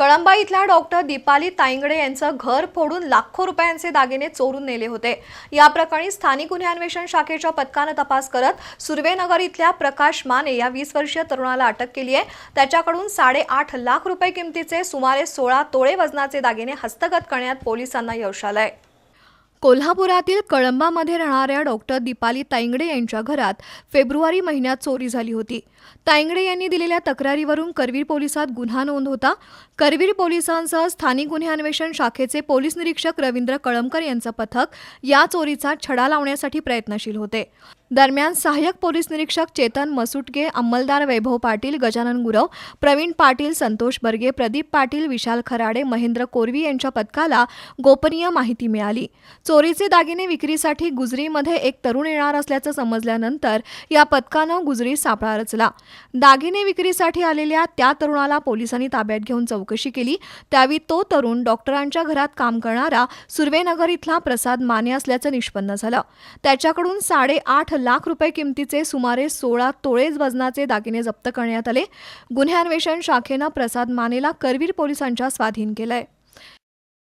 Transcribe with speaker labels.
Speaker 1: कळंबा इथल्या डॉक्टर दीपाली ताईंगडे यांचं घर फोडून लाखो रुपयांचे दागिने चोरून नेले होते. या प्रकरणी स्थानिक गुन्हे अन्वेषण शाखेच्या पथकानं तपास करत सुर्वेनगर इथल्या प्रकाश माने या वीस वर्षीय तरुणाला अटक केली आहे. त्याच्याकडून साडेआठ लाख रुपये किमतीचे सुमारे सोळा तोळे वजनाचे दागिने हस्तगत करण्यात पोलिसांना यश आहे कोल्हापुरातील कळंबामध्ये राहणाऱ्या डॉक्टर दीपाली तायंगडे यांच्या घरात फेब्रुवारी महिन्यात चोरी झाली होती. तायंगडे यांनी दिलेल्या तक्रारीवरून करवीर पोलिसात गुन्हा नोंद होता. करवीर पोलिसांसह स्थानिक गुन्हे अन्वेषण शाखेचे पोलीस निरीक्षक रवींद्र कळमकर यांचं पथक या चोरीचा छडा लावण्यासाठी प्रयत्नशील होते. दरम्यान सहाय्यक पोलीस निरीक्षक चेतन मसुटगे अंमलदार वैभव पाटील गजानन गुरव प्रवीण पाटील संतोष बर्गे प्रदीप पाटील विशाल खराडे महेंद्र कोरवी यांच्या पथकाला गोपनीय माहिती मिळाली. चोरीचे दागिने विक्रीसाठी गुजरीमध्ये एक तरुण येणार असल्याचं समजल्यानंतर या पथकानं गुजरी सापळा रचला. दागिने विक्रीसाठी आलेल्या त्या तरुणाला पोलिसांनी ताब्यात घेऊन चौकशी केली. त्यावेळी तो तरुण डॉक्टरांच्या घरात काम करणारा सुर्वेनगर इथला प्रसाद माने असल्याचं निष्पन्न झालं. त्याच्याकडून साडेआठ लाख रुपये किमतीचे सुमारे सोळा तोळेच वजनाचे दागिने जप्त करण्यात आले. गुन्हे अन्वेषण शाखेनं प्रसाद मानेला करवीर पोलिसांच्या स्वाधीन केलंय.